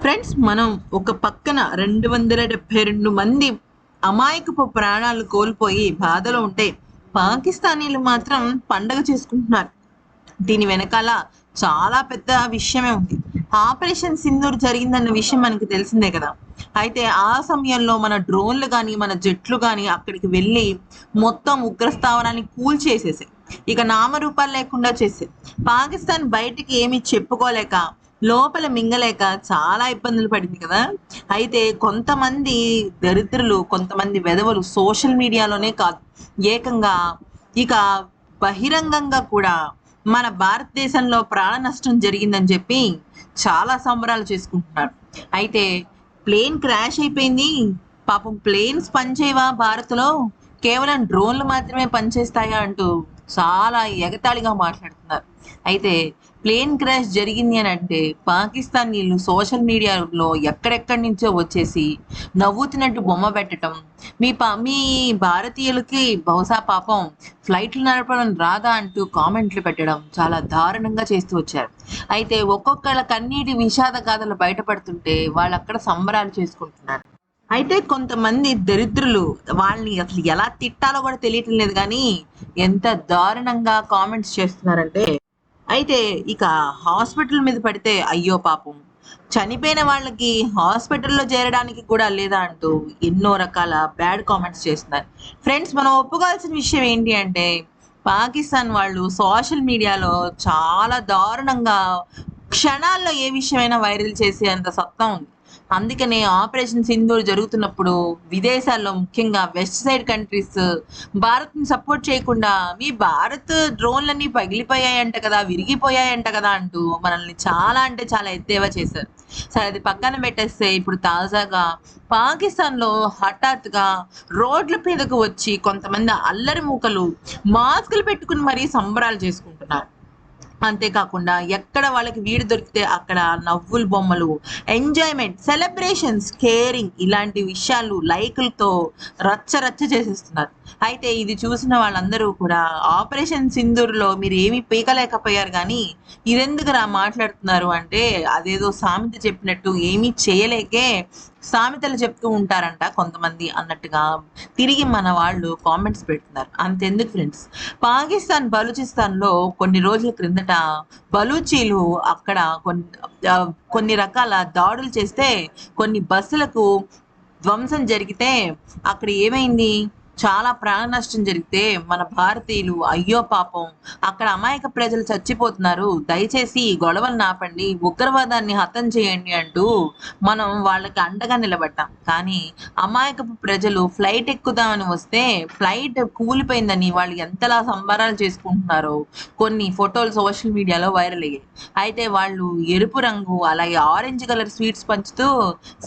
Friends మనం ఒక పక్కన రెండు వందల డెబ్బై రెండు మంది అమాయకపు ప్రాణాలు కోల్పోయి బాధలో ఉంటే పాకిస్తానీలు మాత్రం పండగ చేసుకుంటున్నారు. దీని వెనకాల చాలా పెద్ద విషయమే ఉంది. ఆపరేషన్ సింధూర్ జరిగిందన్న విషయం మనకి తెలిసిందే కదా. అయితే ఆ సమయంలో మన డ్రోన్లు కానీ మన జెట్లు కానీ అక్కడికి వెళ్ళి మొత్తం ఉగ్రస్థావరాన్ని కూల్చేసేసాయి ఇక నామరూపాలు లేకుండా చేసే పాకిస్తాన్ బయటికి ఏమీ చెప్పుకోలేక లోపల మింగలేక చాలా ఇబ్బందులు పడింది కదా. అయితే కొంతమంది దరిద్రులు కొంతమంది వెధవలు సోషల్ మీడియాలోనే కాదు. ఏకంగా ఇక బహిరంగంగా కూడా మన భారతదేశంలో ప్రాణ నష్టం జరిగిందని చెప్పి చాలా సంబరాలు చేసుకుంటున్నారు. అయితే ప్లేన్ క్రాష్ అయిపోయింది. పాపం ప్లేన్స్ పనిచేయవా భారత్లో? కేవలం డ్రోన్లు మాత్రమే పనిచేస్తాయా అంటూ చాలా ఎగతాళిగా మాట్లాడుతున్నారు. అయితే ప్లేన్ క్రాష్ జరిగింది అని అంటే పాకిస్తాన్ నీళ్ళు సోషల్ మీడియాలో ఎక్కడెక్కడి నుంచో వచ్చేసి నవ్వుతున్నట్టు బొమ్మ పెట్టడం మీ పా మీ భారతీయులకి బహుశా పాపం ఫ్లైట్లు నడపడం రాదా అంటూ కామెంట్లు పెట్టడం చాలా దారుణంగా చేస్తూ వచ్చారు. అయితే ఒక్కొక్కళ్ళ కన్నీటి విషాద గాథలు బయటపడుతుంటే వాళ్ళు అక్కడ సంబరాలు చేసుకుంటున్నారు. అయితే కొంతమంది దరిద్రులు వాళ్ళని అసలు ఎలా తిట్టాలో కూడా తెలియటం లేదు కానీ ఎంత దారుణంగా కామెంట్స్ చేస్తున్నారంటే అయితే ఇక హాస్పిటల్ మీద పడితే అయ్యో పాపం. చనిపోయిన వాళ్ళకి హాస్పిటల్లో చేరడానికి కూడా లేదా అంటూ ఎన్నో రకాల బ్యాడ్ కామెంట్స్ చేస్తున్నారు. ఫ్రెండ్స్ మనం ఒప్పుకోవాల్సిన విషయం ఏంటి అంటే పాకిస్తాన్ వాళ్ళు సోషల్ మీడియాలో చాలా దారుణంగా క్షణాల్లో ఏ విషయమైనా వైరల్ చేసే అంత సత్తా ఉంది. అందుకనే ఆపరేషన్ సింధూర్ జరుగుతున్నప్పుడు విదేశాల్లో ముఖ్యంగా వెస్ట్ సైడ్ కంట్రీస్ భారత్ని సపోర్ట్ చేయకుండా మీ భారత్ డ్రోన్లన్నీ పగిలిపోయాయంట కదా విరిగిపోయాయంట కదా అంటూ మనల్ని చాలా అంటే చాలా ఎత్తేవా చేశారు. సరే అది పక్కన పెట్టేస్తే ఇప్పుడు తాజాగా పాకిస్తాన్లో హఠాత్తుగా రోడ్ల మీదకు వచ్చి కొంతమంది అల్లరి మూకలు మాస్కులు పెట్టుకుని మరీ సంబరాలు చేసుకుంటున్నారు. అంతేకాకుండా ఎక్కడ వాళ్ళకి వీడు దొరికితే అక్కడ నవ్వుల బొమ్మలు ఎంజాయ్మెంట్ సెలబ్రేషన్స్ కేరింగ్ ఇలాంటి విషయాలు లైకులతో రచ్చ రచ్చ చేసేస్తున్నారు. అయితే ఇది చూసిన వాళ్ళందరూ కూడా ఆపరేషన్ సింధూర్లో మీరు ఏమీ పీకలేకపోయారు కానీ ఇదెందుకురా మాట్లాడుతున్నారు అంటే అదేదో సామెత చెప్పినట్టు ఏమీ చేయలేకే సామెతలు చెప్తూ ఉంటారంట కొంతమంది అన్నట్టుగా. తిరిగి మన వాళ్ళు కామెంట్స్ పెడుతున్నారు. అంతెందుకు ఫ్రెండ్స్ పాకిస్తాన్ బలూచిస్తాన్లో కొన్ని రోజుల క్రిందట బలూచీలు అక్కడ కొన్ని కొన్ని రకాల దాడులు చేస్తే కొన్ని బస్సులకు ధ్వంసం జరిగితే అక్కడ ఏమైంది? చాలా ప్రాణ నష్టం జరిగితే మన భారతీయులు అయ్యో పాపం అక్కడ అమాయక ప్రజలు చచ్చిపోతున్నారు. దయచేసి ఈ గొడవలు ఆపండి ఉగ్రవాదాన్ని హతం చేయండి అంటూ మనం వాళ్ళకి అండగా నిలబడ్డాం. కానీ అమాయకపు ప్రజలు ఫ్లైట్ ఎక్కుదామని వస్తే ఫ్లైట్ కూలిపోయిందని వాళ్ళు ఎంతలా సంబరాలు చేసుకుంటున్నారో కొన్ని ఫోటోలు సోషల్ మీడియాలో వైరల్ అయ్యాయి. అయితే వాళ్ళు ఎరుపు రంగు అలాగే ఆరెంజ్ కలర్ స్వీట్స్ పంచుతూ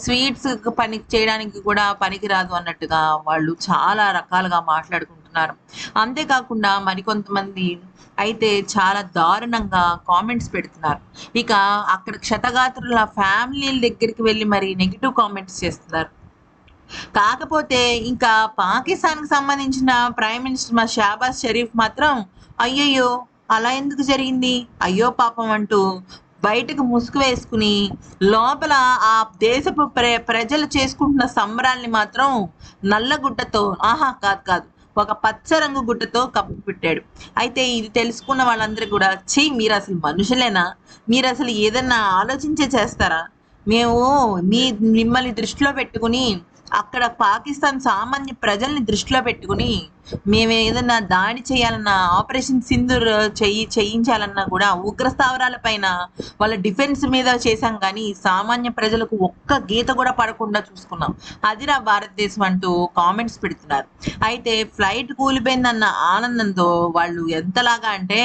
స్వీట్స్ పని చేయడానికి కూడా పనికిరాదు అన్నట్టుగా వాళ్ళు చాలా రకాలుగా మాట్లాడుకుంటున్నారు. అంతేకాకుండా మరికొంతమంది అయితే చాలా దారుణంగా కామెంట్స్ పెడుతున్నారు. ఇక అక్కడ క్షతగాత్రుల ఫ్యామిలీల దగ్గరికి వెళ్ళి మరి నెగిటివ్ కామెంట్స్ చేస్తున్నారు. కాకపోతే ఇంకా పాకిస్తాన్కి సంబంధించిన ప్రైమ్ మినిస్టర్ మా షాబాజ్ షరీఫ్ మాత్రం అయ్యయ్యో అలా ఎందుకు జరిగింది? అయ్యో పాపం అంటూ బయటకు ముసుగు వేసుకుని లోపల ఆ దేశపు ప్ర ప్రజలు చేసుకుంటున్న సంబరాల్ని మాత్రం నల్ల గుడ్డతో ఆహా కాదు కాదు ఒక పచ్చ రంగు గుడ్డతో కప్పు పెట్టాడు. అయితే ఇది తెలుసుకున్న వాళ్ళందరూ కూడా చెయ్యి మీరు అసలు మనుషులేనా? మీరు అసలు ఏదన్నా ఆలోచించే చేస్తారా? మేము మీ మిమ్మల్ని దృష్టిలో పెట్టుకుని అక్కడ పాకిస్తాన్ సామాన్య ప్రజల్ని దృష్టిలో పెట్టుకుని మేము ఏదన్నా దాడి చేయాలన్నా ఆపరేషన్ సింధూర్ చేయి చేయించాలన్నా కూడా ఉగ్ర స్థావరాల పైన వాళ్ళ డిఫెన్స్ మీద చేశాం. కానీ సామాన్య ప్రజలకు ఒక్క గీత కూడా పడకుండా చూసుకున్నాం. అదిరా భారతదేశం అంటూ కామెంట్స్ పెడుతున్నారు. అయితే ఫ్లైట్ కూలిపోయిందన్న ఆనందంతో వాళ్ళు ఎంతలాగా అంటే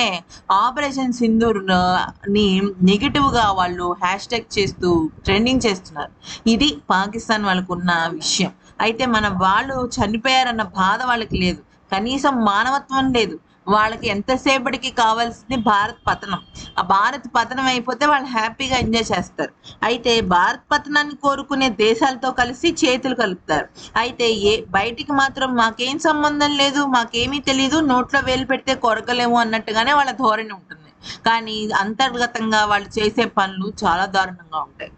ఆపరేషన్ సింధూర్ని నెగిటివ్గా వాళ్ళు హ్యాష్ ట్యాగ్ చేస్తూ ట్రెండింగ్ చేస్తున్నారు. ఇది పాకిస్తాన్ వాళ్ళకున్న విషయం. అయితే మన వాళ్ళు చనిపోయారన్న బాధ వాళ్ళకి లేదు. కనీసం మానవత్వం లేదు. వాళ్ళకి ఎంతసేపటికి కావాల్సింది భారత్ పతనం. ఆ భారత్ పతనం అయిపోతే వాళ్ళు హ్యాపీగా ఎంజాయ్ చేస్తారు. అయితే భారత్ పతనాన్ని కోరుకునే దేశాలతో కలిసి చేతులు కలుపుతారు. అయితే ఏ బయటికి మాత్రం మాకేం సంబంధం లేదు మాకేమీ తెలియదు నోట్లో వేలు పెడితే కొరకలేము అన్నట్టుగానే వాళ్ళ ధోరణి ఉంటుంది. కానీ అంతర్గతంగా వాళ్ళు చేసే పనులు చాలా దారుణంగా ఉంటాయి.